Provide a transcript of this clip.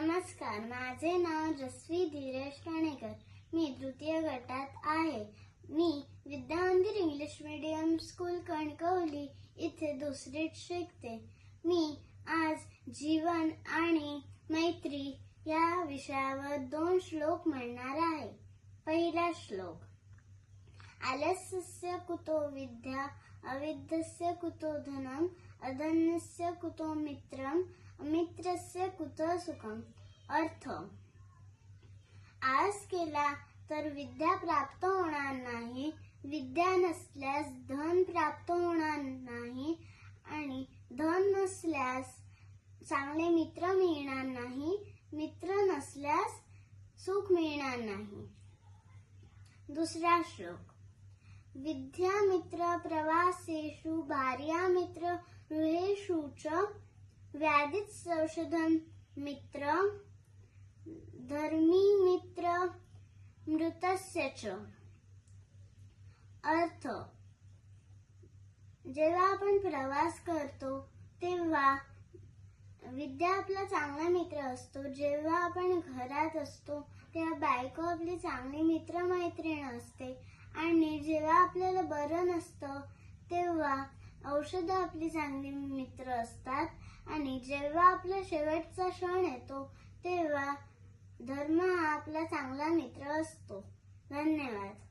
नमस्कार माझे नाव जसवी धीरज काणेकर मी तृतीय गटात आहे. मी विद्या मंदिर इंग्लिश मीडियम स्कूल कणकवली इथे दुसरीत शिकते. मी आज जीवन आणि मैत्री या विषयावर दोन श्लोक म्हणणार आहे. पहिला श्लोक आलस्यस्य कुतो विद्या अविद्यस्य कुतो धनम अधन्यस्य कुतो मित्रम मित्रस्य कुतो सुखम? अर्थ आळस केला तर विद्या प्राप्त होणार नाही विद्या नसल्यास धन प्राप्त होणार नाही आणि धन नसल्यास चांगले मित्र मिळणार नाही मित्र नसल्यास सुख मिळणार नाही. दुसरा श्लोक. विद्यामित्र प्रवासेषु भार्यामित्र गृहेषु च व्याधित संशोधन मित्र धर्मी मित्र मृतस्य अर्थ. जेव्हा आपण प्रवास करतो तेव्हा विद्या आपला चांगला मित्र असतो. जेव्हा आपण घरात असतो तेव्हा बायको आपली चांगली मित्र मैत्रीण असते. आणि जेव्हा आपल्याला बरं नसतं तेव्हा औषधं आपली चांगली मित्र असतात आणि जेव्हा आपला शेवटचा क्षण येतो तेव्हा धर्म हा आपला चांगला मित्र असतो. धन्यवाद.